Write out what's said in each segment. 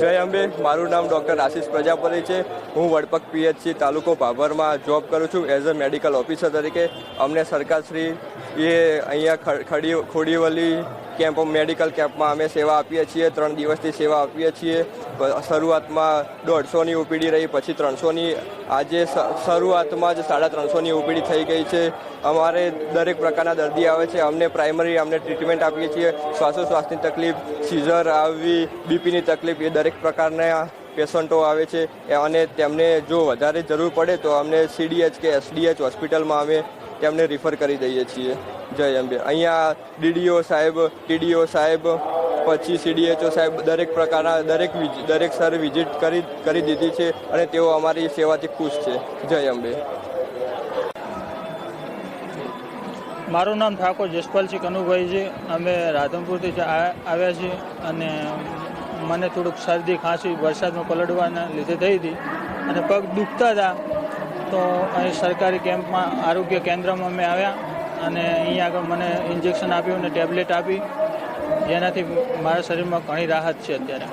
જય અંબે, મારું નામ ડૉક્ટર આશિષ પ્રજાપતિ છે. હું વડપક પીએચસી તાલુકો ભાભરમાં જોબ કરું છું એઝ અ મેડિકલ ઓફિસર તરીકે. અમને સરકારશ્રી એ અહીંયા ખડી ખોડીવલી કેમ્પ મેડિકલ કેમ્પમાં અમે સેવા આપીએ છીએ. ત્રણ દિવસથી સેવા આપીએ છીએ. શરૂઆતમાં દોઢસોની ઓપીડી રહી, પછી ત્રણસોની. આજે શરૂઆતમાં જ સાડા ત્રણસોની ઓપીડી થઈ ગઈ છે. અમારે દરેક પ્રકારના દર્દી આવે છે. અમને પ્રાઇમરી, અમને ટ્રીટમેન્ટ આપીએ છીએ. શ્વાસોશ્વાસની તકલીફ, સીઝર આવવી, બીપીની તકલીફ, એ દરેક પ્રકારના પેશન્ટો આવે છે. અને તેમને જો વધારે જરૂર પડે તો અમને સીડીએચ કે એસડીએચ હોસ્પિટલમાં અમે તેમને રિફર કરી દઈએ છીએ. જય અંબે. અહીંયા ડીડીઓ સાહેબ, ટીડીઓ સાહેબ પછી સીડીએચઓ સાહેબ દરેક પ્રકારના, દરેક દરેક સર વિઝિટ કરી કરી દીધી છે અને તેઓ અમારી સેવાથી ખુશ છે. જય અંબે. મારું નામ ઠાકોર જસપાલસિંહ કનુભાઈ છે અમે રાધનપુરથી આવ્યા છીએ અને મને થોડુંક શરદી, ખાંસી, વરસાદમાં પલળવાના લીધે થઈ હતી અને પગ દુખતા હતા. તો અહીં સરકારી કેમ્પમાં, આરોગ્ય કેન્દ્રમાં અમે આવ્યા અને અહીંયા આગળ મને ઇન્જેક્શન આપ્યું અને ટેબ્લેટ આપી. જેનાથી મારા શરીરમાં ઘણી રાહત છે અત્યારે.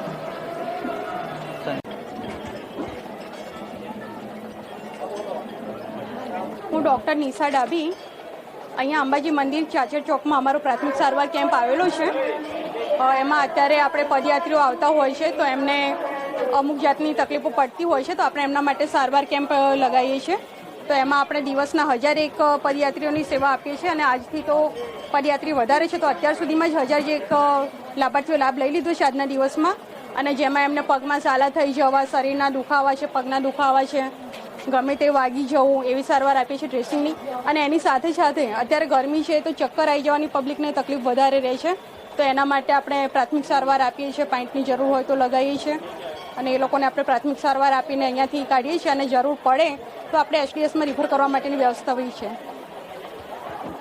હું ડૉક્ટર નિશા ડાભી. અહીંયા અંબાજી મંદિર ચાચર ચોકમાં અમારો પ્રાથમિક સારવાર કેમ્પ આવેલો છે. એમાં અત્યારે આપણે પદયાત્રીઓ આવતા હોય છે, તો એમને અમુક જાતની તકલીફો પડતી હોય છે, તો આપણે એમના માટે સારવાર કેમ્પ લગાવીએ છીએ. તો એમાં આપણે દિવસના હજાર એક પદયાત્રીઓની સેવા આપીએ છીએ અને આજથી તો પદયાત્રી વધારે છે, તો અત્યાર સુધીમાં જ હજાર એક લાભાર્થીઓ લાભ લઈ લીધો છે આજના દિવસમાં. અને જેમાં એમને પગમાં ઝાલા થઈ જવા, શરીરના દુખાવા છે, પગના દુખાવા છે, ગમે તે વાગી જવું, એવી સારવાર આપીએ છીએ ડ્રેસિંગની અને એની સાથે સાથે અત્યારે ગરમી છે, તો ચક્કર આવી જવાની પબ્લિકને તકલીફ વધારે રહે છે. તો એના માટે આપણે પ્રાથમિક સારવાર આપીએ છીએ, પાઇન્ટની જરૂર હોય તો લગાવીએ છીએ. અને એ લોકોને આપણે પ્રાથમિક સારવાર આપીને અહીંયાથી કાઢીએ છીએ અને જરૂર પડે તો આપણે એચડીએસમાં રિફર કરવા માટેની વ્યવસ્થા હોય છે.